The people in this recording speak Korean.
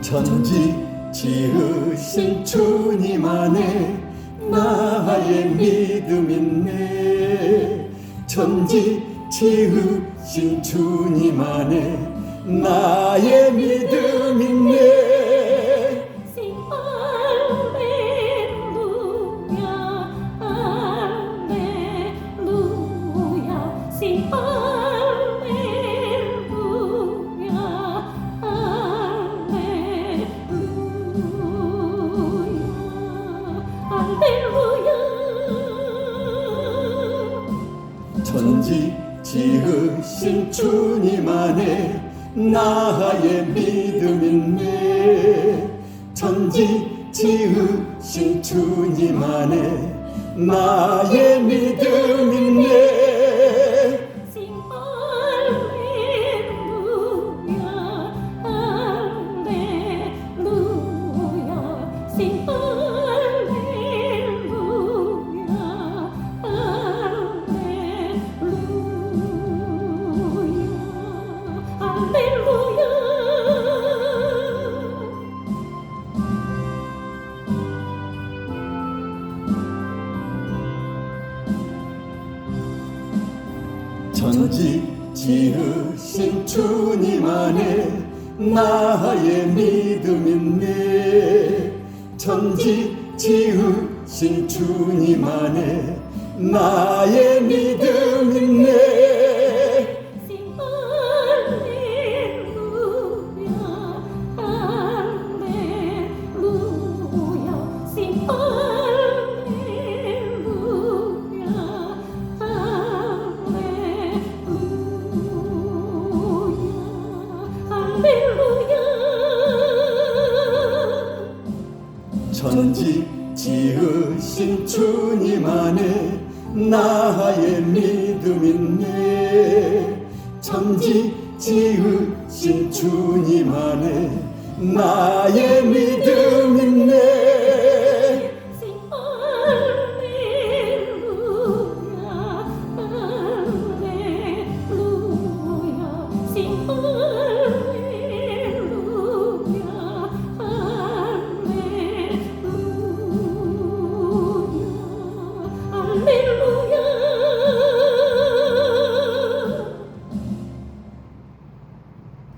천지 지으신 주님 안에 나의 믿음 있네. 천지 지으신 주님 안에 나의 믿음 있네 천지 지으신 주님 안에 나의 믿음 있네. 천지 지으신 주님 안에 나의 믿음 있네 천지 지으신 주님 안에 나의 믿음 있네 천지 지으신 주님 안에 나의 믿음 천지 지으신 주님 안에 나의 믿음 있네. 천지 지으신 주님 안에 나의 믿음